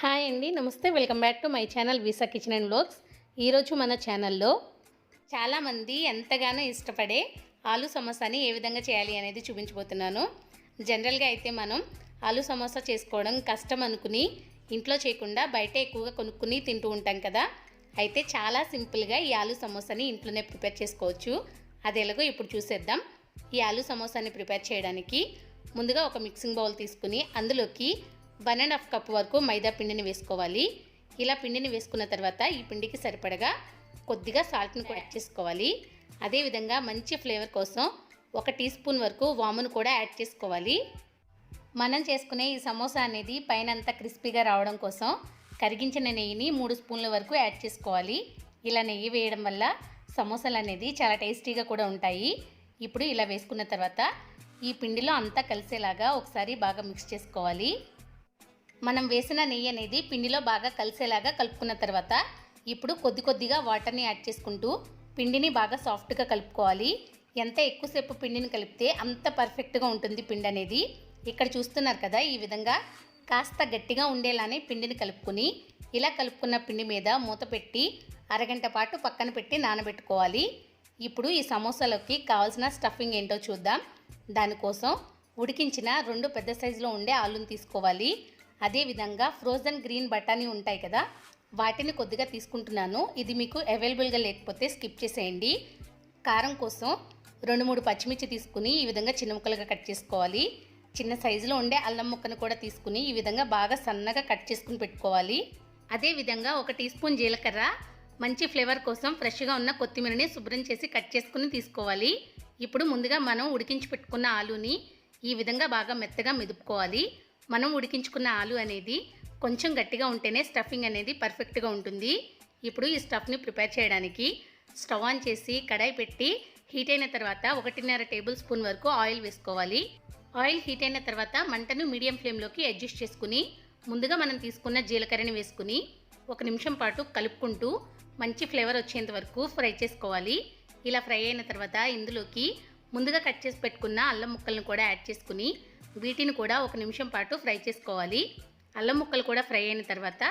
Hi అండి నమస్తే. Welcome back to my channel Visa kitchen and blogs ఈరోజు మన ఛానల్లో చాలామంది ఎంతగానో ఇష్టపడే ఆలు సమోసాని ఏ విధంగా చేయాలి అనేది చూపించబోతున్నాను. జనరల్గా అయితే మనం ఆలు సమోసా చేసుకోవడం కష్టం అనుకుని ఇంట్లో చేయకుండా బయట ఎక్కువగా కొనుక్కుని తింటూ ఉంటాం కదా. అయితే చాలా సింపుల్గా ఈ ఆలు సమోసాని ఇంట్లోనే ప్రిపేర్ చేసుకోవచ్చు. అది ఎలాగో ఇప్పుడు చూసేద్దాం. ఈ ఆలు సమోసాని ప్రిపేర్ చేయడానికి ముందుగా ఒక మిక్సింగ్ బౌల్ తీసుకుని అందులోకి వన్ అండ్ హాఫ్ కప్ వరకు మైదా పిండిని వేసుకోవాలి. ఇలా పిండిని వేసుకున్న తర్వాత ఈ పిండికి సరిపడగా కొద్దిగా సాల్ట్ని కూడా యాడ్ చేసుకోవాలి. అదేవిధంగా మంచి ఫ్లేవర్ కోసం ఒక టీ స్పూన్ వరకు వామును కూడా యాడ్ చేసుకోవాలి. మనం చేసుకునే ఈ సమోసా అనేది పైన అంతా క్రిస్పీగా రావడం కోసం కరిగించిన నెయ్యిని మూడు స్పూన్ల వరకు యాడ్ చేసుకోవాలి. ఇలా నెయ్యి వేయడం వల్ల సమోసాలు అనేది చాలా టేస్టీగా కూడా ఉంటాయి. ఇప్పుడు ఇలా వేసుకున్న తర్వాత ఈ పిండిలో అంతా కలిసేలాగా ఒకసారి బాగా మిక్స్ చేసుకోవాలి. మనం వేసిన నెయ్యి అనేది పిండిలో బాగా కలిసేలాగా కలుపుకున్న తర్వాత ఇప్పుడు కొద్ది కొద్దిగా వాటర్ని యాడ్ చేసుకుంటూ పిండిని బాగా సాఫ్ట్గా కలుపుకోవాలి. ఎంత ఎక్కువసేపు పిండిని కలిపితే అంత పర్ఫెక్ట్గా ఉంటుంది పిండి అనేది. ఇక్కడ చూస్తున్నారు కదా ఈ విధంగా కాస్త గట్టిగా ఉండేలానే పిండిని కలుపుకుని ఇలా కలుపుకున్న పిండి మీద మూత పెట్టి అరగంట పాటు పక్కన పెట్టి నానబెట్టుకోవాలి. ఇప్పుడు ఈ సమోసాలోకి కావాల్సిన స్టఫింగ్ ఏంటో చూద్దాం. దానికోసం ఉడికించిన రెండు పెద్ద సైజులో ఉండే ఆలుని తీసుకోవాలి. అదేవిధంగా ఫ్రోజన్ గ్రీన్ బఠానీ ఉంటాయి కదా వాటిని కొద్దిగా తీసుకుంటున్నాను. ఇది మీకు అవైలబుల్గా లేకపోతే స్కిప్ చేసేయండి. కారం కోసం రెండు మూడు పచ్చిమిర్చి తీసుకుని ఈ విధంగా చిన్న ముక్కలుగా కట్ చేసుకోవాలి. చిన్న సైజులో ఉండే అల్లం ముక్కను కూడా తీసుకుని ఈ విధంగా బాగా సన్నగా కట్ చేసుకుని పెట్టుకోవాలి. అదేవిధంగా ఒక టీ స్పూన్ జీలకర్ర మంచి ఫ్లేవర్ కోసం ఫ్రెష్గా ఉన్న కొత్తిమీరని శుభ్రం చేసి కట్ చేసుకుని తీసుకోవాలి. ఇప్పుడు ముందుగా మనం ఉడికించి పెట్టుకున్న ఆలుని ఈ విధంగా బాగా మెత్తగా మెదుపుకోవాలి. మనం ఉడికించుకున్న ఆలు అనేది కొంచెం గట్టిగా ఉంటేనే స్టఫింగ్ అనేది పర్ఫెక్ట్గా ఉంటుంది. ఇప్పుడు ఈ స్టఫ్ని ప్రిపేర్ చేయడానికి స్టవ్ ఆన్ చేసి కడాయి పెట్టి హీట్ అయిన తర్వాత ఒకటిన్నర టేబుల్ స్పూన్ వరకు ఆయిల్ వేసుకోవాలి. ఆయిల్ హీట్ అయిన తర్వాత మంటను మీడియం ఫ్లేమ్లోకి అడ్జస్ట్ చేసుకుని ముందుగా మనం తీసుకున్న జీలకర్రని వేసుకుని ఒక నిమిషం పాటు కలుపుకుంటూ మంచి ఫ్లేవర్ వచ్చేంత వరకు ఫ్రై చేసుకోవాలి. ఇలా ఫ్రై అయిన తర్వాత ఇందులోకి ముందుగా కట్ చేసి పెట్టుకున్న అల్లం ముక్కలను కూడా యాడ్ చేసుకుని వీటిని కూడా ఒక నిమిషం పాటు ఫ్రై చేసుకోవాలి. అల్లం ముక్కలు కూడా ఫ్రై అయిన తర్వాత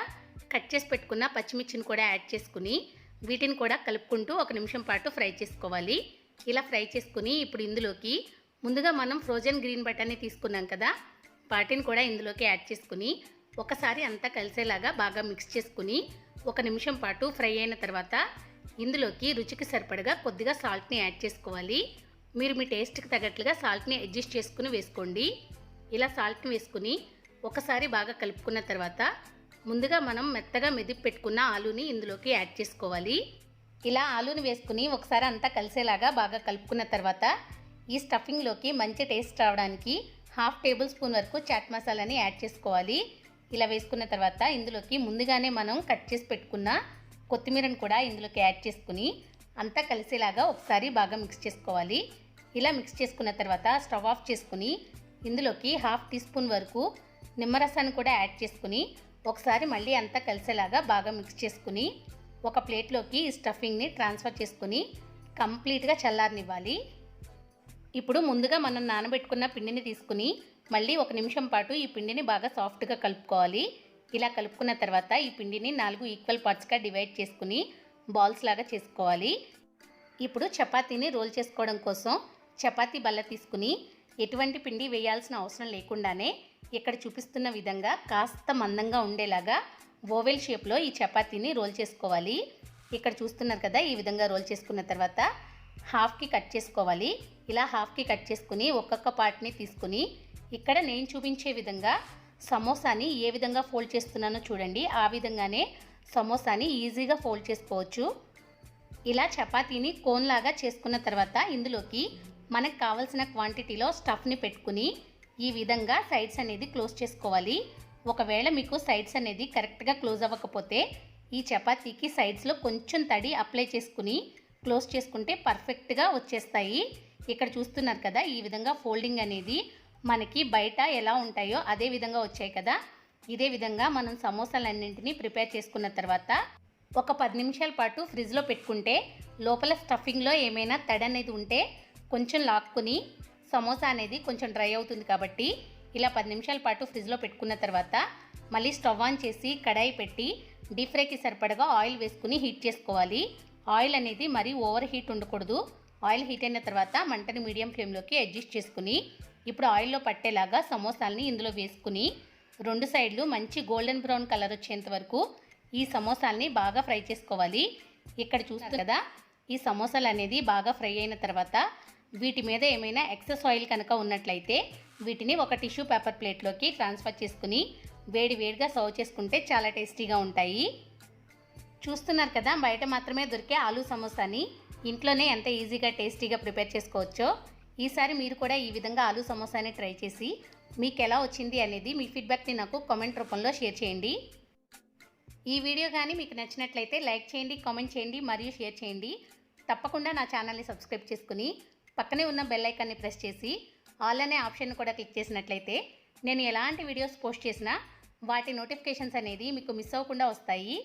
కట్ చేసి పెట్టుకున్న పచ్చిమిర్చిని కూడా యాడ్ చేసుకుని వీటిని కూడా కలుపుకుంటూ ఒక నిమిషం పాటు ఫ్రై చేసుకోవాలి. ఇలా ఫ్రై చేసుకుని ఇప్పుడు ఇందులోకి ముందుగా మనం ఫ్రోజన్ గ్రీన్ బటానీ తీసుకున్నాం కదా వాటిని కూడా ఇందులోకి యాడ్ చేసుకుని ఒకసారి అంతా కలిసేలాగా బాగా మిక్స్ చేసుకుని ఒక నిమిషం పాటు ఫ్రై అయిన తర్వాత ఇందులోకి రుచికి సరిపడగా కొద్దిగా సాల్ట్ని యాడ్ చేసుకోవాలి. మీరు మీ టేస్ట్కి తగ్గట్లుగా సాల్ట్ని అడ్జస్ట్ చేసుకుని వేసుకోండి. ఇలా సాల్ట్ని వేసుకుని ఒకసారి బాగా కలుపుకున్న తర్వాత ముందుగా మనం మెత్తగా మెదిపి పెట్టుకున్న ఆలుని ఇందులోకి యాడ్ చేసుకోవాలి. ఇలా ఆలుని వేసుకుని ఒకసారి అంతా కలిసేలాగా బాగా కలుపుకున్న తర్వాత ఈ స్టఫింగ్లోకి మంచి టేస్ట్ రావడానికి హాఫ్ టేబుల్ స్పూన్ వరకు చాట్ మసాలాని యాడ్ చేసుకోవాలి. ఇలా వేసుకున్న తర్వాత ఇందులోకి ముందుగానే మనం కట్ చేసి పెట్టుకున్న కొత్తిమీరను కూడా ఇందులోకి యాడ్ చేసుకుని అంతా కలిసేలాగా ఒకసారి బాగా మిక్స్ చేసుకోవాలి. ఇలా మిక్స్ చేసుకున్న తర్వాత స్టవ్ ఆఫ్ చేసుకుని ఇందులోకి హాఫ్ టీ స్పూన్ వరకు నిమ్మరసాన్ని కూడా యాడ్ చేసుకుని ఒకసారి మళ్ళీ అంతా కలిసేలాగా బాగా మిక్స్ చేసుకుని ఒక ప్లేట్లోకి ఈ స్టఫింగ్ని ట్రాన్స్ఫర్ చేసుకుని కంప్లీట్గా చల్లారనివ్వాలి. ఇప్పుడు ముందుగా మనం నానబెట్టుకున్న పిండిని తీసుకుని మళ్ళీ ఒక నిమిషం పాటు ఈ పిండిని బాగా సాఫ్ట్గా కలుపుకోవాలి. ఇలా కలుపుకున్న తర్వాత ఈ పిండిని నాలుగు ఈక్వల్ పార్ట్స్గా డివైడ్ చేసుకుని బాల్స్ లాగా చేసుకోవాలి. ఇప్పుడు చపాతీని రోల్ చేసుకోవడం కోసం చపాతీ బల్ల తీసుకుని ఎటువంటి పిండి వేయాల్సిన అవసరం లేకుండానే ఇక్కడ చూపిస్తున్న విధంగా కాస్త మందంగా ఉండేలాగా ఓవెల్ షేప్లో ఈ చపాతీని రోల్ చేసుకోవాలి. ఇక్కడ చూస్తున్నారు కదా ఈ విధంగా రోల్ చేసుకున్న తర్వాత హాఫ్కి కట్ చేసుకోవాలి. ఇలా హాఫ్కి కట్ చేసుకుని ఒక్కొక్క పార్ట్ని తీసుకుని ఇక్కడ నేను చూపించే విధంగా సమోసాని ఏ విధంగా ఫోల్డ్ చేస్తున్నానో చూడండి. ఆ విధంగానే సమోసాని ఈజీగా ఫోల్డ్ చేసుకోవచ్చు. ఇలా చపాతీని కోన్లాగా చేసుకున్న తర్వాత ఇందులోకి మనకు కావలసిన క్వాంటిటీలో స్టఫ్ని పెట్టుకుని ఈ విధంగా సైడ్స్ అనేది క్లోజ్ చేసుకోవాలి. ఒకవేళ మీకు సైడ్స్ అనేది కరెక్ట్గా క్లోజ్ అవ్వకపోతే ఈ చపాతీకి సైడ్స్లో కొంచెం తడి అప్లై చేసుకుని క్లోజ్ చేసుకుంటే పర్ఫెక్ట్గా వచ్చేస్తాయి. ఇక్కడ చూస్తున్నారు కదా ఈ విధంగా ఫోల్డింగ్ అనేది మనకి బయట ఎలా ఉంటాయో అదే విధంగా వచ్చాయి కదా. ఇదే విధంగా మనం సమోసాలన్నింటినీ ప్రిపేర్ చేసుకున్న తర్వాత ఒక పది నిమిషాల పాటు ఫ్రిడ్జ్లో పెట్టుకుంటే లోపల స్టఫింగ్లో ఏమైనా తడి అనేది ఉంటే కొంచెం లాక్కుని సమోసా అనేది కొంచెం డ్రై అవుతుంది కాబట్టి ఇలా పది నిమిషాల పాటు ఫ్రిడ్జ్లో పెట్టుకున్న తర్వాత మళ్ళీ స్టవ్ ఆన్ చేసి కడాయి పెట్టి డీప్ ఫ్రైకి సరిపడగా ఆయిల్ వేసుకుని హీట్ చేసుకోవాలి. ఆయిల్ అనేది మరీ ఓవర్ హీట్ ఉండకూడదు. ఆయిల్ హీట్ అయిన తర్వాత మంటని మీడియం ఫ్లేమ్లోకి అడ్జస్ట్ చేసుకుని ఇప్పుడు ఆయిల్లో పట్టేలాగా సమోసాలని ఇందులో వేసుకుని రెండు సైడ్లు మంచి గోల్డెన్ బ్రౌన్ కలర్ వచ్చేంత వరకు ఈ సమోసాలని బాగా ఫ్రై చేసుకోవాలి. ఇక్కడ చూస్తారు కదా ఈ సమోసాలు అనేది బాగా ఫ్రై అయిన తర్వాత వీటి మీద ఏమైనా ఎక్సెస్ ఆయిల్ కనుక ఉన్నట్లయితే వీటిని ఒక టిష్యూ పేపర్ ప్లేట్లోకి ట్రాన్స్ఫర్ చేసుకుని వేడి వేడిగా సర్వ్ చేసుకుంటే చాలా టేస్టీగా ఉంటాయి. చూస్తున్నారు కదా బయట మాత్రమే దొరికే ఆలూ సమోసాని ఇంట్లోనే ఎంత ఈజీగా టేస్టీగా ప్రిపేర్ చేసుకోవచ్చో ఈసారి మీరు కూడా ఈ విధంగా ఆలూ సమోసాని ట్రై చేసి మీకు ఎలా వచ్చింది అనేది మీ ఫీడ్బ్యాక్ని నాకు కామెంట్ రూపంలో షేర్ చేయండి. ఈ వీడియో కానీ మీకు నచ్చినట్లయితే లైక్ చేయండి కామెంట్ చేయండి మరియు షేర్ చేయండి. తప్పకుండా నా ఛానల్ని సబ్స్క్రైబ్ చేసుకుని పక్కనే ఉన్న బెల్ ఐకాన్ని ప్రెస్ చేసి ఆల్ అనే ఆప్షన్ కూడా క్లిక్ చేసినట్లయితే నేను ఎలాంటి వీడియోస్ పోస్ట్ చేసినా వాటి నోటిఫికేషన్స్ అనేది మీకు మిస్ అవ్వకుండా వస్తాయి.